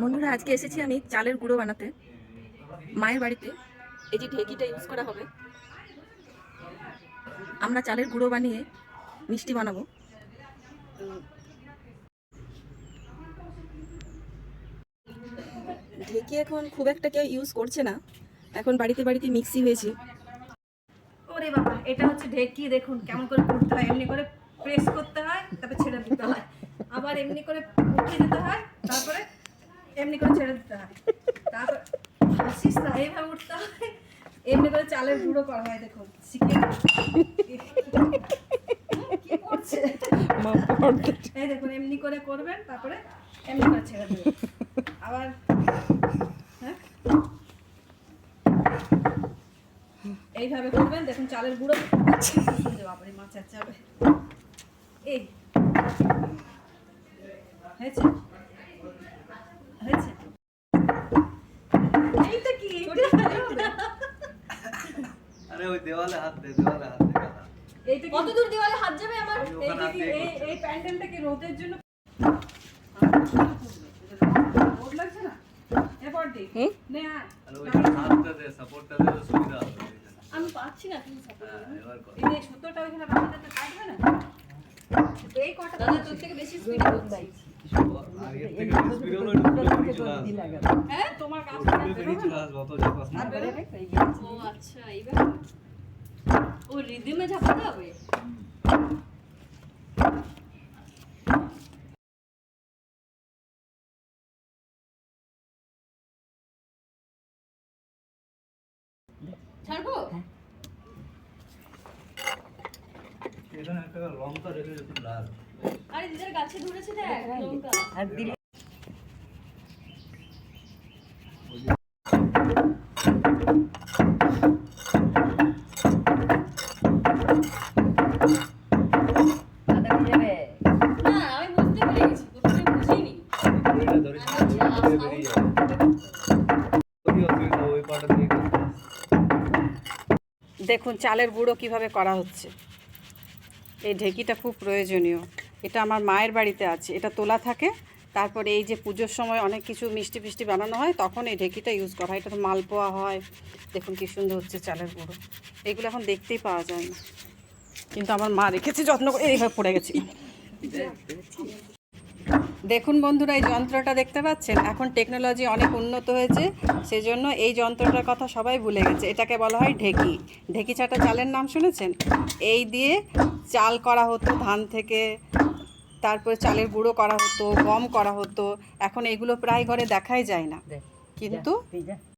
বন্ধুরা আজকে এসেছি আমি চালের গুঁড়ো বানাতে। মায়ের বাড়িতে। এই যে ঢেকিটা ইউজ করা হবে। আমরা চালের গুঁড়ো বানিয়ে মিষ্টি বানাবো। ঢেকি এখন খুব একটা কেউ ইউজ করছে না। এখন বাড়িতে বাড়িতে মিক্সি হয়েছে। ওরে বাবা, এটা হচ্ছে ঢেকি, দেখুন, কেমন করে করতে হয়। এমনি করে প্রেস করতে হয়, তারপর ছেড়ে দিতে হয়। আবার এমনি করে উঠিয়ে দিতে হয় তারপরে এমনি করে ছেড়ে দিতে হয় তারপর হাসিস না এইভাবে উঠতে হয় এমনি করে চালের গুঁড়ো করা হয় দেখুন শিখে কি করছে এই দেখুন এমনি করে করবেন তারপরে এমনি করে ছেড়ে দেবেন আবার হ্যাঁ এইভাবে করবেন দেখুন চালের গুঁড়ো বাপরে মাছের চাবে এই হয়েছে? হয়েছে? এইটা কি? আরে ওই দেওয়ালে হাত দে দেওয়ালে হাত দে। এইটা কত দূর দেওয়ালে হাত যাবে আমার? এইটা কি? এই এই প্যান্ডেলটা কি রোদের জন্য রোদ লাগছে না? এরপর দি। নে আয়। আরে ওই হাতটা দে সাপোর্টটা দে সুবিধা হবে আমি পাচ্ছি না তুমি support হ্যাঁ এই যে সুতোটা কাটবে না? এই কটা দাদা তোর থেকে বেশি স্পিডে করছি। হ্যাঁ? তোমার ও আচ্ছা এইবার ও রিদিমে ঝাপাতে হবে? ছাড়বো? এখানে একটা লঙ্কা রেখে লাল। আরে দিদার গাছে ধরেছে দেখ লঙ্কা। দেখুন চালের গুঁড়ো কীভাবে করা হচ্ছে। এই ঢেকিটা খুব প্রয়োজনীয়। এটা আমার মায়ের বাড়িতে আছে। এটা তোলা থাকে। তারপরে এই যে পুজোর সময় অনেক কিছু মিষ্টি ফিষ্টি বানানো হয়, তখন এই ঢেকিটা ইউজ করা হয়। এটা তো মালপোয়া হয়। দেখুন কি সুন্দর হচ্ছে চালের গুঁড়ো। এগুলো এখন দেখতেই পাওয়া যায় না। কিন্তু আমার মা রেখেছে, যত্ন করে এইভাবে পড়ে গেছি। দেখুন বন্ধুরা, এই যন্ত্রটা দেখতে পাচ্ছেন? এখন টেকনোলজি অনেক উন্নত হয়েছে, সেজন্য এই যন্ত্রটার কথা সবাই ভুলে গেছে। এটাকে বলা হয় ঢেকি। ঢেকি ছাটা চালের নাম শুনেছেন? এই দিয়ে চাল করা হতো ধান থেকে তারপরে চালের গুঁড়ো করা হতো গম করা হতো। এখন এগুলো প্রায় ঘরে দেখাই যায় না। কিন্তু